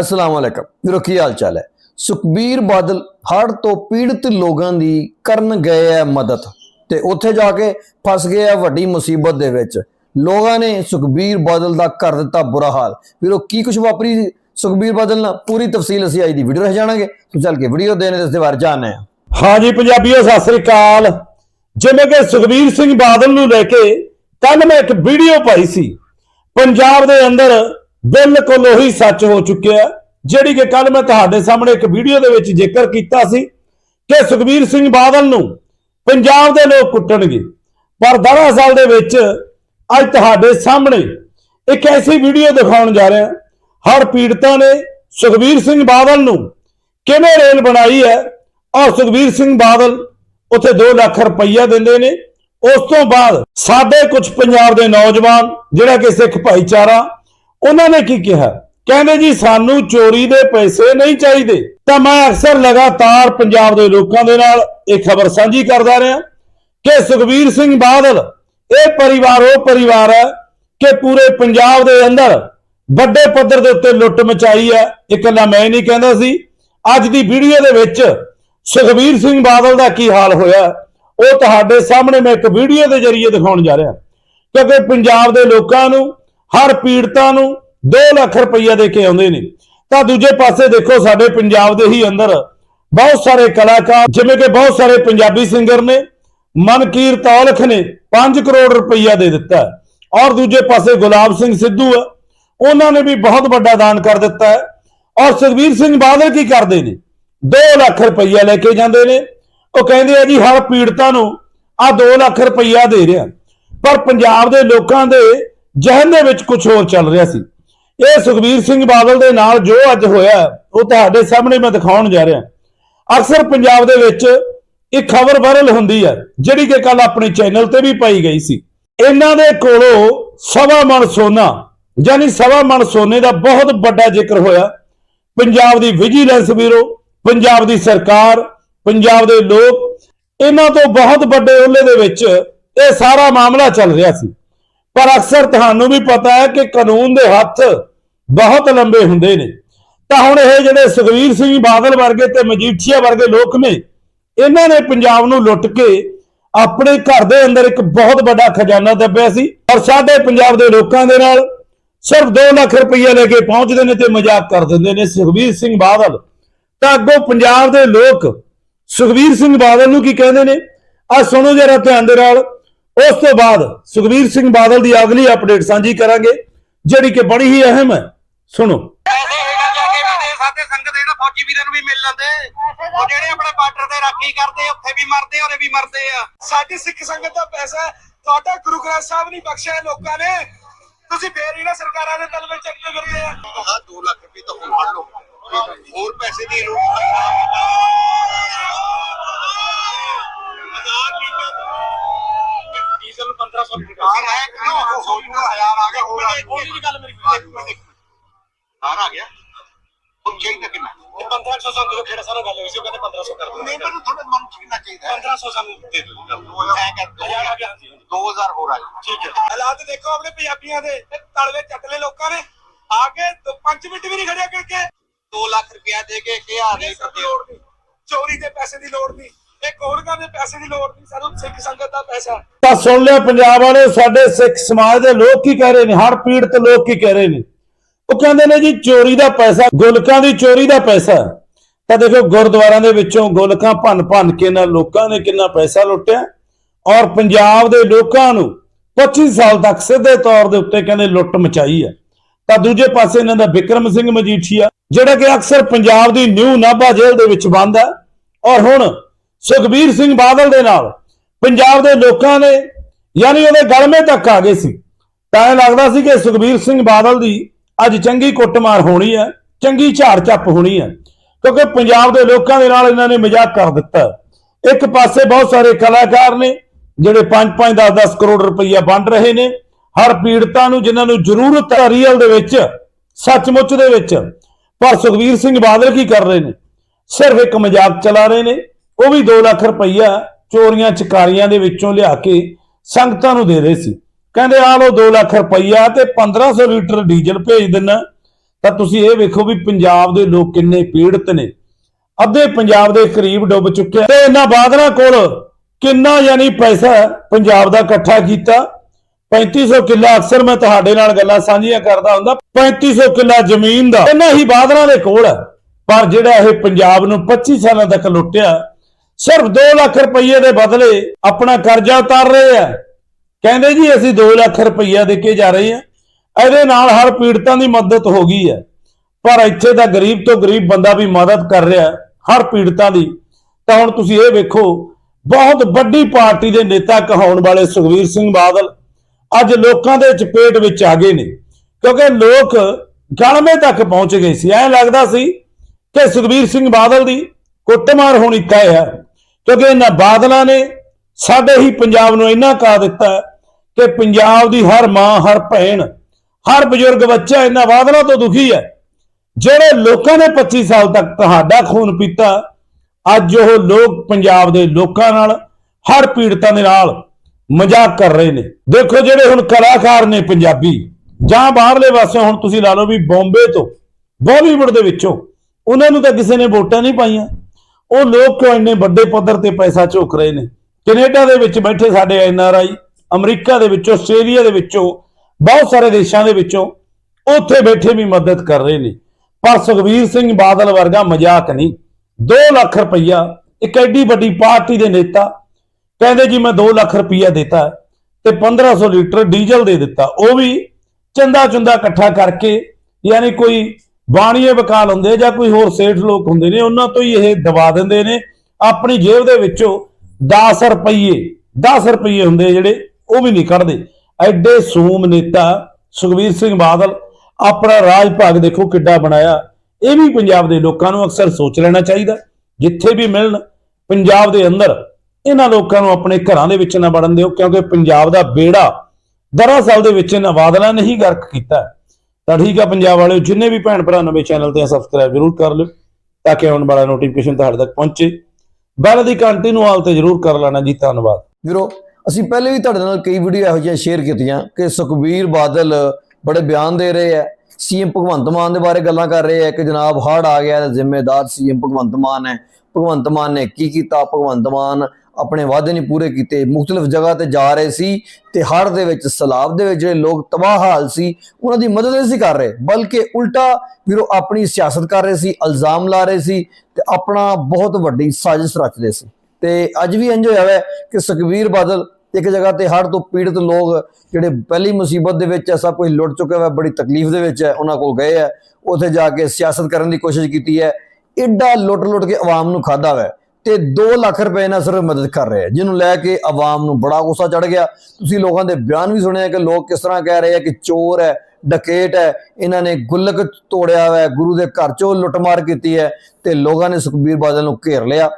ਅਸਲਾਮ ਵਾਲੇਕਮ ਵੀਰੋ, ਕੀ ਹਾਲ ਚਾਲ ਹੈ? ਸੁਖਬੀਰ ਬਾਦਲ ਹੜ੍ਹ ਤੋਂ ਪੀੜਤ ਲੋਕਾਂ ਦੀ ਕਰਨ ਗਏ ਹੈ ਮਦਦ ਤੇ ਉੱਥੇ ਜਾ ਕੇ ਫਸ ਗਏ ਹੈ ਵੱਡੀ ਮੁਸੀਬਤ ਦੇ ਵਿੱਚ। ਲੋਕਾਂ ਨੇ ਸੁਖਬੀਰ ਬਾਦਲ ਦਾ ਕਰ ਦਿੱਤਾ ਬੁਰਾ ਹਾਲ। ਵੀਰੋ, ਕੀ ਕੁਝ ਵਾਪਰੀ ਸੁਖਬੀਰ ਬਾਦਲ ਨਾਲ? ਪੂਰੀ ਤਫਸੀਲ ਅਸੀਂ ਅੱਜ ਦੀ ਵੀਡੀਓ ਰਹਿ ਜਾਣਾਂਗੇ। ਸੋ ਚੱਲ ਕੇ ਵੀਡੀਓ ਦੇਣੇ ਇਸ ਦੇ ਬਾਰੇ ਜਾਣਦੇ ਹਾਂ। ਹਾਂਜੀ ਪੰਜਾਬੀਓ, ਸਤਿ ਸ੍ਰੀ ਅਕਾਲ। ਜਿਵੇਂ ਕਿ ਸੁਖਬੀਰ ਸਿੰਘ ਬਾਦਲ ਨੂੰ ਲੈ ਕੇ ਕੱਲ ਮੈਂ ਇੱਕ ਵੀਡੀਓ ਪਾਈ ਸੀ। ਪੰਜਾਬ ਦੇ ਅੰਦਰ ਬਿਲਕੁਲ ਉਹੀ ਸੱਚ ਹੋ ਚੁੱਕਿਆ ਜਿਹੜੀ ਕਿ ਕੱਲ ਮੈਂ ਤੁਹਾਡੇ ਸਾਹਮਣੇ ਇੱਕ ਵੀਡੀਓ ਦੇ ਵਿੱਚ ਜ਼ਿਕਰ ਕੀਤਾ ਸੀ ਕਿ ਸੁਖਬੀਰ ਸਿੰਘ ਬਾਦਲ ਨੂੰ ਪੰਜਾਬ ਦੇ ਲੋਕ ਕੁੱਟਣਗੇ। ਪਰ ਦਰਅਸਲ ਦੇ ਵਿੱਚ ਅੱਜ ਤੁਹਾਡੇ ਸਾਹਮਣੇ ਇੱਕ ਐਸੀ ਵੀਡੀਓ ਦਿਖਾਉਣ ਜਾ ਰਿਹਾ ਹਰ ਪੀੜਤਾਂ ਨੇ ਸੁਖਬੀਰ ਸਿੰਘ ਬਾਦਲ ਨੂੰ ਕਿਵੇਂ ਰੇਲ ਬਣਾਈ ਹੈ ਔਰ ਸੁਖਬੀਰ ਸਿੰਘ ਬਾਦਲ ਉੱਥੇ 2 ਲੱਖ ਰੁਪਈਆ ਦਿੰਦੇ ਨੇ। ਉਸ ਤੋਂ ਬਾਅਦ ਸਾਡੇ ਕੁਝ ਪੰਜਾਬ ਦੇ ਨੌਜਵਾਨ, ਜਿਹੜਾ ਕਿ ਸਿੱਖ ਭਾਈਚਾਰਾ ਉਹਨਾਂ ਨੇ ਕੀ ਕਿਹਾ? ਕਹਿੰਦੇ ਜੀ, ਸਾਨੂੰ ਚੋਰੀ ਦੇ ਪੈਸੇ ਨਹੀਂ ਚਾਹੀਦੇ। ਤਾਂ ਮੈਂ ਅਕਸਰ ਲਗਾਤਾਰ ਪੰਜਾਬ ਦੇ ਲੋਕਾਂ ਦੇ ਨਾਲ ਇਹ ਖਬਰ ਸਾਂਝੀ ਕਰਦਾ ਰਿਹਾ ਕਿ ਸੁਖਬੀਰ ਸਿੰਘ ਬਾਦਲ, ਇਹ ਪਰਿਵਾਰ ਉਹ ਪਰਿਵਾਰ ਹੈ ਕਿ ਪੂਰੇ ਪੰਜਾਬ ਦੇ ਅੰਦਰ ਵੱਡੇ ਪੱਧਰ ਦੇ ਉੱਤੇ ਲੁੱਟ ਮਚਾਈ ਹੈ। ਇਕੱਲਾ ਮੈਂ ਨਹੀਂ ਕਹਿੰਦਾ ਸੀ। ਅੱਜ ਦੀ ਵੀਡੀਓ ਦੇ ਵਿੱਚ ਸੁਖਬੀਰ ਸਿੰਘ ਬਾਦਲ ਦਾ ਕੀ ਹਾਲ ਹੋਇਆ, ਉਹ ਤੁਹਾਡੇ ਸਾਹਮਣੇ ਮੈਂ ਇੱਕ ਵੀਡੀਓ ਦੇ ਜ਼ਰੀਏ ਦਿਖਾਉਣ ਜਾ ਰਿਹਾ। ਕਿਉਂਕਿ ਪੰਜਾਬ ਦੇ ਲੋਕਾਂ ਨੂੰ ਹਰ ਪੀੜਤਾਂ ਨੂੰ 2 ਲੱਖ ਰੁਪਈਆ ਦੇ ਕੇ ਆਉਂਦੇ ਨੇ। ਤਾਂ ਦੂਜੇ ਪਾਸੇ ਦੇਖੋ, ਸਾਡੇ ਪੰਜਾਬ ਦੇ ਹੀ ਅੰਦਰ ਬਹੁਤ ਸਾਰੇ ਕਲਾਕਾਰ, ਜਿਵੇਂ ਕਿ ਬਹੁਤ ਸਾਰੇ ਪੰਜਾਬੀ ਸਿੰਗਰ ਨੇ ਮਨਕੀਰ ਤੌਲਖ ਨੇ 5 ਕਰੋੜ ਰੁਪਈਆ ਦੇ ਦਿੱਤਾ ਔਰ ਦੂਜੇ ਪਾਸੇ ਗੁਲਾਬ ਸਿੰਘ ਸਿੱਧੂ ਆ ਉਹਨਾਂ ਨੇ ਵੀ ਬਹੁਤ ਵੱਡਾ ਦਾਨ ਕਰ ਦਿੱਤਾ ਹੈ। ਔਰ ਸੁਖਬੀਰ ਸਿੰਘ ਬਾਦਲ ਕੀ ਕਰਦੇ ਨੇ? 2 ਲੱਖ ਰੁਪਈਆ ਲੈ ਕੇ ਜਾਂਦੇ ਨੇ। ਉਹ ਕਹਿੰਦੇ ਆ ਜੀ, ਹਰ ਪੀੜਤਾਂ ਨੂੰ ਆ 2 ਲੱਖ ਰੁਪਈਆ ਦੇ ਰਿਹਾ। ਪਰ ਪੰਜਾਬ ਦੇ ਲੋਕਾਂ ਦੇ ਜਹਨ ਦੇ ਵਿੱਚ ਕੁਝ ਹੋਰ ਚੱਲ ਰਿਹਾ ਸੀ। ਇਹ ਸੁਖਬੀਰ ਸਿੰਘ ਬਾਦਲ ਦੇ ਨਾਲ ਜੋ ਅੱਜ ਹੋਇਆ ਉਹ ਤੁਹਾਡੇ ਸਾਹਮਣੇ ਮੈਂ ਦਿਖਾਉਣ ਜਾ ਰਿਹਾ। ਅਕਸਰ ਪੰਜਾਬ ਦੇ ਵਿੱਚ ਇੱਕ ਖਬਰ ਵਾਇਰਲ ਹੁੰਦੀ ਹੈ, ਜਿਹੜੀ ਕਿ ਕੱਲ ਆਪਣੇ ਚੈਨਲ ਤੇ ਵੀ ਪਾਈ ਗਈ ਸੀ। ਇਹਨਾਂ ਦੇ ਕੋਲੋਂ ਸਵਾ ਮਣ ਸੋਨਾ, ਯਾਨੀ ਸਵਾ ਮਣ ਸੋਨੇ ਦਾ ਬਹੁਤ ਵੱਡਾ ਜ਼ਿਕਰ ਹੋਇਆ। ਪੰਜਾਬ ਦੀ ਵਿਜੀਲੈਂਸ ਬਿਊਰੋ, ਪੰਜਾਬ ਦੀ ਸਰਕਾਰ, ਪੰਜਾਬ ਦੇ ਲੋਕ, ਇਹਨਾਂ ਤੋਂ ਬਹੁਤ ਵੱਡੇ ਉਹਲੇ ਦੇ ਵਿੱਚ ਇਹ ਸਾਰਾ ਮਾਮਲਾ ਚੱਲ ਰਿਹਾ ਸੀ। ਪਰ ਅਕਸਰ ਤੁਹਾਨੂੰ ਵੀ ਪਤਾ ਹੈ ਕਿ ਕਾਨੂੰਨ ਦੇ ਹੱਥ ਬਹੁਤ ਲੰਬੇ ਹੁੰਦੇ ਨੇ। ਤਾਂ ਹੁਣ ਇਹ ਜਿਹੜੇ ਸੁਖਵੀਰ ਸਿੰਘ ਬਾਦਲ ਵਰਗੇ ਤੇ ਮਜੀਠੀਆ ਵਰਗੇ ਲੋਕ ਨੇ, ਇਹਨਾਂ ਨੇ ਪੰਜਾਬ ਨੂੰ ਲੁੱਟ ਕੇ ਆਪਣੇ ਘਰ ਦੇ ਅੰਦਰ ਇੱਕ ਬਹੁਤ ਵੱਡਾ ਖਜ਼ਾਨਾ ਦੱਬਿਆ ਸੀ ਔਰ ਸਾਡੇ ਪੰਜਾਬ ਦੇ ਲੋਕਾਂ ਦੇ ਨਾਲ ਸਿਰਫ 2 ਲੱਖ ਰੁਪਈਆ ਲੈ ਕੇ ਪਹੁੰਚਦੇ ਨੇ ਤੇ ਮਜ਼ਾਕ ਕਰ ਦਿੰਦੇ ਨੇ ਸੁਖਵੀਰ ਸਿੰਘ ਬਾਦਲ। ਤਾਂ ਅੱਗੋਂ ਪੰਜਾਬ ਦੇ ਲੋਕ ਸੁਖਵੀਰ ਸਿੰਘ ਬਾਦਲ ਨੂੰ ਕੀ ਕਹਿੰਦੇ ਨੇ? ਆ ਸੁਣੋ ਜਰਾ ਧਿਆਨ ਦੇ ਨਾਲ। ਉਸ ਤੋਂ ਬਾਅਦ ਸੁਖਵੀਰ ਸਿੰਘ ਬਾਦਲ ਦੀ ਅਗਲੀ ਅਪਡੇਟ ਸਾਂਝੀ ਕਰਾਂਗੇ ਜਿਹੜੀ ਕਿ ਬੜੀ ਹੀ ਅਹਿਮ ਹੈ। ਸੁਣੋ। ਪੈਸੇ ਹੇਠਾਂ ਜਾ ਕੇ ਵੀ ਦੇ ਸਕਦੇ ਸੰਗਤ ਇਹਨਾਂ ਫੌਜੀ ਵੀਰਾਂ ਨੂੰ ਵੀ ਮਿਲ ਲੈਂਦੇ। ਉਹ ਜਿਹੜੇ ਆਪਣੇ ਬਾਰਡਰ ਤੇ ਰਾਖੀ ਕਰਦੇ ਉੱਥੇ ਵੀ ਮਰਦੇ ਔਰੇ ਵੀ ਮਰਦੇ ਆ। ਸਾਡੀ ਸਿੱਖ ਸੰਗਤ ਦਾ ਪੈਸਾ ਹੈ, ਤੁਹਾਡਾ ਗੁਰੂ ਗ੍ਰੰਥ ਸਾਹਿਬ ਨਹੀਂ ਬਖਸ਼ਿਆ ਲੋਕਾਂ ਨੇ। ਤੁਸੀਂ ਫੇਰ ਇਹਨਾਂ ਸਰਕਾਰਾਂ ਦੇ ਤਲਵੇ ਚੱਕਦੇ ਫਿਰਦੇ ਆ। ਆਹ 2 ਲੱਖ ਰੁਪਏ ਤਾਂ ਹੁਣ ਫੜ ਲਓ। ਹੋਰ ਪੈਸੇ ਦੀ ਲੋੜ ਡੀਜ਼ਲ 1500 ਕਾਰ ਹੈ ਕਿਉਂ ਹੋ ਗਿਆ ਹਜ਼ਾਰ ਆ ਗਿਆ ਹੋਰ ਆ ਗਿਆ। ਉਹਦੀ ਗੱਲ ਮੇਰੀ ਕਾਰ ਆ ਗਿਆ। ਉਹ ਚਾਹੀਦਾ ਕਿੰਨਾ? 1500 ਸਾਨੂੰ ਦਿਓ, ਫਿਰ ਸਾਰਾ ਗੱਲ ਹੋਈ ਸੀ ਉਹ ਕਹਿੰਦੇ 1500 ਕਰ ਦਿਓ। ਨਹੀਂ ਮੈਨੂੰ ਥੋੜਾ ਮਨ ਚ ਕਿੰਨਾ ਚਾਹੀਦਾ ਹੈ। 1500 ਸਾਨੂੰ ਦੇ ਦਿਓ। ਦੋ ਹਜ਼ਾਰ। ਐਂ ਕਰ ਹਜ਼ਾਰ ਆ ਗਿਆ। ਹਾਂਜੀ 2000 ਹੋਰ ਆ ਗਿਆ। ਠੀਕ ਹੈ। ਹਾਲਾਤ ਦੇਖੋ ਆਪਣੇ ਪੰਜਾਬੀਆਂ ਦੇ। ਤਲਵੇ ਚੱਕ ਲਏ ਲੋਕਾਂ ਨੇ। ਆ ਕੇ 5 ਮਿੰਟ ਵੀ ਨਹੀਂ ਖੜਿਆ ਕਰਕੇ। 2 ਲੱਖ ਰੁਪਇਆ ਦੇ ਕੇ ਕਿ ਆ ਨਹੀਂ ਨਹੀਂ ਸਾਨੂੰ ਕਰਦੇ ਲੋੜ ਨਹੀਂ। ਚੋਰੀ ਦੇ ਪੈਸੇ ਦੀ ਲੋੜ ਨਹੀਂ। ਇਹ ਕੋੜਕਾਂ ਦੇ ਪੈਸੇ ਦੀ ਲੋੜ ਨਹੀਂ, ਸਾਨੂੰ ਸਿੱਖ ਸੰਗਤ ਦਾ ਪੈਸਾ ਤਾਂ ਸੁਣ ਲਿਆ ਪੰਜਾਬ ਵਾਲੇ ਸਾਡੇ ਸਿੱਖ ਸਮਾਜ ਦੇ ਲੋਕ ਕੀ ਕਹਿ ਰਹੇ ਨੇ? ਹਰ ਪੀੜਤ ਲੋਕ ਕੀ ਕਹਿ ਰਹੇ ਨੇ? ਉਹ ਕਹਿੰਦੇ ਨੇ ਜੀ, ਚੋਰੀ ਦਾ ਪੈਸਾ, ਗੁਲਕਾਂ ਦੀ ਚੋਰੀ ਦਾ ਪੈਸਾ ਤਾਂ ਦੇਖੋ, ਗੁਰਦੁਆਰਿਆਂ ਦੇ ਵਿੱਚੋਂ ਗੁਲਕਾਂ ਭੰਨ ਭੰਨ ਕੇ ਨਾ ਲੋਕਾਂ ਨੇ ਕਿੰਨਾ ਪੈਸਾ ਲੁੱਟਿਆ। ਔਰ ਪੰਜਾਬ ਦੇ ਲੋਕਾਂ ਨੂੰ 25 ਸਾਲ ਤੱਕ ਸਿੱਧੇ ਤੌਰ ਦੇ ਉੱਤੇ ਕਹਿੰਦੇ ਲੁੱਟ ਮਚਾਈ ਹੈ। ਤਾਂ ਦੂਜੇ ਪਾਸੇ ਇਹਨਾਂ ਦਾ ਵਿਕਰਮ ਸਿੰਘ ਮਜੀਠੀਆ, ਜਿਹੜਾ ਕਿ ਅਕਸਰ ਪੰਜਾਬ ਦੀ ਨਿਊ ਨਾਭਾ ਜੇਲ੍ਹ ਦੇ ਵਿੱਚ ਬੰਦ ਹੈ। ਔਰ ਹੁਣ ਸੁਖਬੀਰ ਸਿੰਘ ਬਾਦਲ ਦੇ ਨਾਲ ਪੰਜਾਬ ਦੇ ਲੋਕਾਂ ਨੇ, ਯਾਨੀ ਉਹਦੇ ਗਲਮੇ ਤੱਕ ਆ ਗਏ ਸੀ। ਤਾਂ ਲੱਗਦਾ ਸੀ ਕਿ ਸੁਖਬੀਰ ਸਿੰਘ ਬਾਦਲ ਦੀ ਅੱਜ ਚੰਗੀ ਕੁੱਟਮਾਰ ਹੋਣੀ ਹੈ, ਚੰਗੀ ਝਾੜ ਝੱਪ ਹੋਣੀ ਹੈ, ਕਿਉਂਕਿ ਪੰਜਾਬ ਦੇ ਲੋਕਾਂ ਦੇ ਨਾਲ ਇਹਨਾਂ ਨੇ ਮਜ਼ਾਕ ਕਰ ਦਿੱਤਾ। ਇੱਕ ਪਾਸੇ ਬਹੁਤ ਸਾਰੇ ਕਲਾਕਾਰ ਨੇ, ਜਿਹੜੇ 5-5 10-10 ਕਰੋੜ ਰੁਪਈਆ ਵੰਡ ਰਹੇ ਨੇ, ਹਰ ਪੀੜਤਾਂ ਨੂੰ ਜਿਨ੍ਹਾਂ ਨੂੰ ਜ਼ਰੂਰਤ ਹੈ ਰੀਅਲ ਦੇ ਵਿੱਚ, ਸੱਚਮੁੱਚ ਦੇ ਵਿੱਚ। ਪਰ ਸੁਖਬੀਰ ਸਿੰਘ ਬਾਦਲ ਕੀ ਕਰ ਰਹੇ ਨੇ? ਸਿਰਫ ਇੱਕ ਮਜ਼ਾਕ ਚਲਾ ਰਹੇ ਨੇ ਉਹ ਵੀ 2 ਲੱਖ ਰੁਪਈਆ ਚੋਰੀਆਂ ਚਕਾਰੀਆਂ ਦੇ ਵਿੱਚੋਂ ਲਿਆ ਕੇ ਸੰਗਤਾਂ ਨੂੰ ਦੇ ਰਹੇ ਸੀ। ਕਹਿੰਦੇ ਆ ਲਓ 2 ਲੱਖ ਰੁਪਈਆ ਤੇ 1500 ਲੀਟਰ ਡੀਜ਼ਲ ਭੇਜ ਦਿੰਨਾ। ਤਾਂ ਤੁਸੀਂ ਇਹ ਵੇਖੋ ਵੀ ਪੰਜਾਬ ਦੇ ਲੋਕ ਕਿੰਨੇ ਪੀੜਤ ਨੇ। ਅੱਧੇ ਪੰਜਾਬ ਦੇ ਕਰੀਬ ਡੁੱਬ ਚੁੱਕੇ ਤੇ ਇਹਨਾਂ ਬਾਦਲਾਂ ਕੋਲ ਕਿੰਨਾ ਯਾਨੀ ਪੈਸਾ ਪੰਜਾਬ ਦਾ ਇਕੱਠਾ ਕੀਤਾ। 3500 ਕਿੱਲਾ ਅਕਸਰ ਮੈਂ ਤੁਹਾਡੇ ਨਾਲ ਗੱਲਾਂ ਸਾਂਝੀਆਂ ਕਰਦਾ ਹੁੰਦਾ। 3500 ਕਿੱਲਾ ਜ਼ਮੀਨ ਦਾ ਇਹਨਾਂ ਹੀ ਬਾਦਲਾਂ ਦੇ ਕੋਲ ਹੈ ਪਰ ਜਿਹੜਾ ਇਹ ਪੰਜਾਬ ਨੂੰ 25 ਸਾਲਾਂ ਤੱਕ ਲੁੱਟਿਆ ਸਿਰਫ 2 ਲੱਖ ਰੁਪਏ ਦੇ ਬਦਲੇ ਆਪਣਾ ਕਰਜ਼ਾ ਉਤਾਰ ਰਹੇ ਆ। ਕਹਿੰਦੇ ਜੀ, ਅਸੀਂ 2 ਲੱਖ ਰੁਪਈਆ ਦੇ ਕੇ ਜਾ ਰਹੇ ਹਾਂ ਇਹਦੇ ਨਾਲ ਹਰ ਪੀੜਤਾਂ ਦੀ ਮਦਦ ਹੋ ਗਈ ਹੈ ਪਰ ਇੱਥੇ ਦਾ ਗਰੀਬ ਤੋਂ ਗਰੀਬ ਬੰਦਾ ਵੀ ਮਦਦ ਕਰ ਰਿਹਾ, ਹਰ ਪੀੜਤਾਂ ਦੀ। ਤਾਂ ਹੁਣ ਤੁਸੀਂ ਇਹ ਵੇਖੋ, ਬਹੁਤ ਵੱਡੀ ਪਾਰਟੀ ਦੇ ਨੇਤਾ ਕਹਾਉਣ ਵਾਲੇ ਸੁਖਵੀਰ ਸਿੰਘ ਬਾਦਲ ਅੱਜ ਲੋਕਾਂ ਦੇ ਚਪੇਟ ਵਿੱਚ ਆ ਗਏ ਨੇ। ਕਿਉਂਕਿ ਲੋਕ ਗਲਮੇ ਤੱਕ ਪਹੁੰਚ ਗਏ ਸੀ। ਐਂ ਲੱਗਦਾ ਸੀ ਕਿ ਸੁਖਵੀਰ ਸਿੰਘ ਬਾਦਲ ਦੀ ਕੁੱਟਮਾਰ ਹੋਣੀ ਤੈਅ ਹੈ। ਕਿਉਂਕਿ ਇਹਨਾਂ ਬਾਦਲਾਂ ਨੇ ਸਾਡੇ ਹੀ ਪੰਜਾਬ ਨੂੰ ਇੰਨਾ ਕਾ ਦਿੱਤਾ ਕਿ ਪੰਜਾਬ ਦੀ ਹਰ ਮਾਂ, ਹਰ ਭੈਣ, ਹਰ ਬਜ਼ੁਰਗ ਬੱਚਾ ਇਹਨਾਂ ਬਾਦਲਾਂ ਤੋਂ ਦੁਖੀ ਹੈ। ਜਿਹੜੇ ਲੋਕਾਂ ਨੇ 25 ਸਾਲ ਤੱਕ ਤੁਹਾਡਾ ਖੂਨ ਪੀਤਾ, ਅੱਜ ਉਹ ਲੋਕ ਪੰਜਾਬ ਦੇ ਲੋਕਾਂ ਨਾਲ, ਹਰ ਪੀੜਤਾਂ ਦੇ ਨਾਲ ਮਜ਼ਾਕ ਕਰ ਰਹੇ ਨੇ। ਦੇਖੋ ਜਿਹੜੇ ਹੁਣ ਕਲਾਕਾਰ ਨੇ ਪੰਜਾਬੀ, ਜਾਂ ਬਾਹਰਲੇ ਪਾਸੇ ਹੁਣ ਤੁਸੀਂ ਲਾ ਲਓ ਵੀ ਬੰਬੇ ਤੋਂ, ਬਾਲੀਵੁੱਡ ਦੇ ਵਿੱਚੋਂ, ਉਹਨਾਂ ਨੂੰ ਤਾਂ ਕਿਸੇ ਨੇ ਵੋਟਾਂ ਨਹੀਂ ਪਾਈਆਂ। ਉਹ ਲੋਕ ਕਿਉਂ ਇੰਨੇ ਵੱਡੇ ਪੱਧਰ ਤੇ ਪੈਸਾ ਝੋਕ ਰਹੇ ਨੇ? ਕੈਨੇਡਾ ਦੇ ਵਿੱਚ ਬੈਠੇ ਸਾਡੇ ਐਨ ਆਰ ਆਈ, ਅਮਰੀਕਾ ਦੇ ਵਿੱਚੋਂ, ਆਸਟ੍ਰੇਲੀਆ ਦੇ ਵਿੱਚੋਂ, ਬਹੁਤ ਸਾਰੇ ਦੇਸ਼ਾਂ ਦੇ ਵਿੱਚੋਂ, ਉੱਥੇ ਬੈਠੇ ਵੀ ਮਦਦ ਕਰ ਰਹੇ ਨੇ। ਪਰ ਸੁਖਬੀਰ ਸਿੰਘ ਬਾਦਲ ਵਰਗਾ ਮਜ਼ਾਕ ਨਹੀਂ। 2 ਲੱਖ ਰੁਪਈਆ, ਇੱਕ ਐਡੀ ਵੱਡੀ ਪਾਰਟੀ ਦੇ ਨੇਤਾ ਕਹਿੰਦੇ ਜੀ ਮੈਂ 2 ਲੱਖ ਰੁਪਈਆ ਦਿੱਤਾ ਤੇ 1500 ਲੀਟਰ ਡੀਜ਼ਲ ਦੇ ਦਿੱਤਾ। ਉਹ ਵੀ ਚੰਦਾ ਚੁੰਦਾ ਇਕੱਠਾ ਕਰਕੇ, ਯਾਨੀ ਕੋਈ ਬਾਣੀਏ ਵਕਾਲ ਹੁੰਦੇ ਜਾਂ ਕੋਈ ਹੋਰ ਸੇਠ ਲੋਕ ਹੁੰਦੇ ਨੇ, ਉਹਨਾਂ ਤੋਂ ਹੀ ਇਹ ਦਬਾ ਦਿੰਦੇ ਨੇ। ਆਪਣੀ ਜੇਬ ਦੇ ਵਿੱਚੋਂ 10 ਰੁਪਈਏ 10 ਰੁਪਈਏ ਹੁੰਦੇ ਜਿਹੜੇ, ਉਹ ਵੀ ਨਹੀਂ ਕੱਢਦੇ। ਐਡੇ ਸੂਮ ਨੇਤਾ ਸੁਖਵੀਰ ਸਿੰਘ ਬਾਦਲ ਆਪਣਾ ਰਾਜ ਭਾਗ ਦੇਖੋ ਕਿੱਡਾ ਬਣਾਇਆ। ਇਹ ਵੀ ਪੰਜਾਬ ਦੇ ਲੋਕਾਂ ਨੂੰ ਅਕਸਰ ਸੋਚ ਲੈਣਾ ਚਾਹੀਦਾ, ਜਿੱਥੇ ਵੀ ਮਿਲਣ, ਪੰਜਾਬ ਦੇ ਅੰਦਰ ਇਹਨਾਂ ਲੋਕਾਂ ਨੂੰ ਆਪਣੇ ਘਰਾਂ ਦੇ ਵਿੱਚ ਨਾ ਵੜਨ ਦਿਓ, ਕਿਉਂਕਿ ਪੰਜਾਬ ਦਾ ਬੇੜਾ ਦਰਅਸਲ ਦੇ ਵਿੱਚ ਇਹਨਾਂ ਬਾਦਲਾਂ ਨੇ ਹੀ ਗਰਕ ਕੀਤਾ। ਤਾਂ ਠੀਕ ਆ ਪੰਜਾਬ ਵਾਲਿਓ, ਜਿੰਨੇ ਵੀ ਭੈਣ ਭਰਾ ਨਵੇਂ ਚੈਨਲ ਤੇ ਸਬਸਕ੍ਰਾਈਬ ਜ਼ਰੂਰ ਕਰ ਲਿਓ, ਤਾਂ ਕਿ ਆਉਣ ਵਾਲਾ ਨੋਟੀਫਿਕੇਸ਼ਨ ਤੁਹਾਡੇ ਤੱਕ ਪਹੁੰਚੇ। ਬੈਲ ਦੀ ਘੰਟੀ ਨੂੰ ਹਾਲ ਤੇ ਜ਼ਰੂਰ ਕਰ ਲੈਣਾ ਜੀ, ਧੰਨਵਾਦ। ਵੀਰੋ, ਅਸੀਂ ਪਹਿਲੇ ਵੀ ਤੁਹਾਡੇ ਨਾਲ ਕਈ ਵੀਡੀਓ ਇਹੋ ਜਿਹੀਆਂ ਸ਼ੇਅਰ ਕੀਤੀਆਂ ਕਿ ਸੁਖਬੀਰ ਬਾਦਲ ਬੜੇ ਬਿਆਨ ਦੇ ਰਹੇ ਆ ਸੀਐਮ ਭਗਵੰਤ ਮਾਨ ਦੇ ਬਾਰੇ ਗੱਲਾਂ ਕਰ ਰਹੇ ਆ, ਕਿ ਜਨਾਬ ਹੜ੍ਹ ਆ ਗਿਆ ਤੇ ਜ਼ਿੰਮੇਦਾਰ ਸੀਐਮ ਭਗਵੰਤ ਮਾਨ ਹੈ। ਭਗਵੰਤ ਮਾਨ ਨੇ ਕੀ ਕੀਤਾ? ਭਗਵੰਤ ਮਾਨ ਆਪਣੇ ਵਾਅਦੇ ਨਹੀਂ ਪੂਰੇ ਕੀਤੇ। ਮੁxtਲਫ ਜਗ੍ਹਾ ਤੇ ਜਾ ਰਹੇ ਸੀ ਤੇ ਹੜ੍ਹ ਦੇ ਵਿੱਚ, ਸਲਾਬ ਦੇ ਵਿੱਚ ਜਿਹੜੇ ਲੋਕ ਤਬਾਹ ਹਾਲ ਸੀ, ਉਹਨਾਂ ਦੀ ਮਦਦ ਨਹੀਂ ਸੀ ਕਰ ਰਹੇ, ਬਲਕਿ ਉਲਟਾ ਫਿਰ ਉਹ ਆਪਣੀ ਸਿਆਸਤ ਕਰ ਰਹੇ ਸੀ, ਇਲਜ਼ਾਮ ਲਾ ਰਹੇ ਸੀ ਤੇ ਆਪਣਾ ਬਹੁਤ ਵੱਡੀ ਸਾਜ਼ਿਸ਼ ਰਚਦੇ ਸੀ। ਤੇ ਅੱਜ ਵੀ ਇੰਜ ਹੋਇਆ ਹੈ ਕਿ ਸੁਖਬੀਰ ਬਾਦਲ ਇੱਕ ਜਗ੍ਹਾ ਤੇ ਹੜ੍ਹ ਤੋਂ ਪੀੜਤ ਲੋਕ ਜਿਹੜੇ ਪਹਿਲੀ ਮੁਸੀਬਤ ਦੇ ਵਿੱਚ ਸਭ ਕੋਈ ਲੁੱਟ ਚੁੱਕਿਆ ਹੋਇਆ ਬੜੀ ਤਕਲੀਫ ਦੇ ਵਿੱਚ ਹੈ ਉਹਨਾਂ ਕੋਲ ਗਏ ਹੈ ਉੱਥੇ ਜਾ ਕੇ ਸਿਆਸਤ ਕਰਨ ਦੀ ਕੋਸ਼ਿਸ਼ ਕੀਤੀ ਹੈ ਐਡਾ ਲੁੱਟ-ਲੁੱਟ ਕੇ ਆਵਾਮ ਨੂੰ ਖਾਦਾ ਹੋਇਆ ਤੇ 2 ਲੱਖ ਰੁਪਏ ਨਾਲ ਸਿਰਫ ਮਦਦ ਕਰ ਰਿਹਾ ਜਿਹਨੂੰ ਲੈ ਕੇ ਆਵਾਮ ਨੂੰ ਬੜਾ ਗੁੱਸਾ ਚੜ ਗਿਆ। ਤੁਸੀਂ ਲੋਕਾਂ ਦੇ ਬਿਆਨ ਵੀ ਸੁਣਿਆ ਕਿ ਲੋਕ ਕਿਸ ਤਰ੍ਹਾਂ ਕਹਿ ਰਹੇ ਆ ਕਿ ਚੋਰ ਹੈ, ਡਕੇਟ ਹੈ, ਇਹਨਾਂ ਨੇ ਗੁੱਲਕ ਤੋੜਿਆ ਹੋਇਆ ਗੁਰੂ ਦੇ ਘਰ ਚੋਂ ਲੁੱਟਮਾਰ ਕੀਤੀ ਹੈ ਤੇ ਲੋਕਾਂ ਨੇ ਸੁਖਬੀਰ ਬਾਦਲ ਨੂੰ ਘੇਰ ਲਿਆ।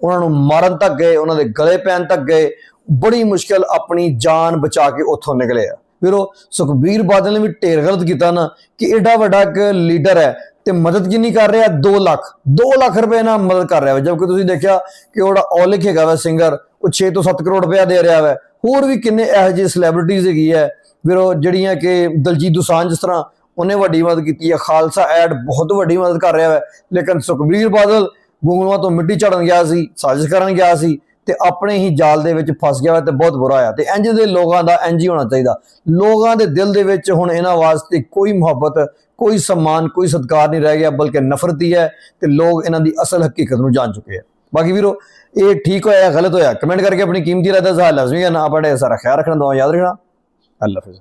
ਉਹਨਾਂ ਨੂੰ ਮਾਰਨ ਤੱਕ ਗਏ, ਉਹਨਾਂ ਦੇ ਗਲੇ ਪੈਣ ਤੱਕ ਗਏ। ਬੜੀ ਮੁਸ਼ਕਲ ਆਪਣੀ ਜਾਨ ਬਚਾ ਕੇ ਉੱਥੋਂ ਨਿਕਲੇ ਆ। ਫਿਰ ਸੁਖਬੀਰ ਬਾਦਲ ਨੇ ਵੀ ਢੇਰ ਗਲਤ ਕੀਤਾ ਨਾ ਕਿ ਐਡਾ ਵੱਡਾ ਇੱਕ ਲੀਡਰ ਹੈ ਤੇ ਮਦਦ ਕਿੰਨੀ ਕਰ ਰਿਹਾ? 2 ਲੱਖ। 2 ਲੱਖ ਰੁਪਏ ਨਾਲ ਮਦਦ ਕਰ ਰਿਹਾ ਵਾ। ਜਦਕਿ ਤੁਸੀਂ ਦੇਖਿਆ ਕਿ ਉਹਦਾ ਔਲਿਕ ਹੈਗਾ ਵਾ ਸਿੰਗਰ ਉਹ 6 ਤੋਂ 7 ਕਰੋੜ ਰੁਪਇਆ ਦੇ ਰਿਹਾ ਵਾ। ਹੋਰ ਵੀ ਕਿੰਨੇ ਇਹੋ ਜਿਹੇ ਸੈਲੀਬ੍ਰਿਟੀਜ਼ ਹੈਗੀ ਹੈ। ਫਿਰ ਉਹ ਜਿਹੜੀਆਂ ਕਿ ਦਲਜੀਤ ਦੋਸਾਂਝ ਜਿਸ ਤਰ੍ਹਾਂ, ਉਹਨੇ ਵੱਡੀ ਮਦਦ ਕੀਤੀ ਹੈ। ਖਾਲਸਾ ਐਡ ਬਹੁਤ ਵੱਡੀ ਮਦਦ ਕਰ ਰਿਹਾ ਵਾ। ਲੇਕਿਨ ਸੁਖਬੀਰ ਬਾਦਲ ਗੁੰਗਲੂਆਂ ਤੋਂ ਮਿੱਟੀ ਝੜਨ ਗਿਆ ਸੀ, ਸਾਜ਼ਿਸ਼ ਕਰਨ ਗਿਆ ਸੀ। ਤੇ ਆਪਣੇ ਹੀ ਜਾਲ ਦੇ ਵਿੱਚ ਫਸ ਗਿਆ ਤੇ ਬਹੁਤ ਬੁਰਾ ਆ ਤੇ ਇੰਜ ਦੇ ਲੋਕਾਂ ਦਾ ਇੰਜ ਹੀ ਹੋਣਾ ਚਾਹੀਦਾ। ਲੋਕਾਂ ਦੇ ਦਿਲ ਦੇ ਵਿੱਚ ਹੁਣ ਇਹਨਾਂ ਵਾਸਤੇ ਕੋਈ ਮੁਹੱਬਤ, ਕੋਈ ਸਨਮਾਨ, ਕੋਈ ਸਤਕਾਰ ਨਹੀਂ ਰਹਿ ਗਿਆ, ਬਲਕਿ ਨਫ਼ਰਤ ਹੀ ਹੈ ਤੇ ਲੋਕ ਇਹਨਾਂ ਦੀ ਅਸਲ ਹਕੀਕਤ ਨੂੰ ਜਾਣ ਚੁੱਕੇ ਆ। ਬਾਕੀ ਵੀਰੋ, ਇਹ ਠੀਕ ਹੋਇਆ ਗਲਤ ਹੋਇਆ? ਕਮੈਂਟ ਕਰਕੇ ਆਪਣੀ ਕੀਮਤੀ ਰਾਏ ਦਾ ਜ਼ਹਾਰ ਲਾਜ਼ਮੀ ਕਰਨਾ ਆਪਣੇ ਸਾਰਾ ਖਿਆਲ ਰੱਖਣਾ ਦੁਆ ਯਾਦ ਰੱਖਣਾ। ਅੱਲਾ ਹਾਫਿਜ਼।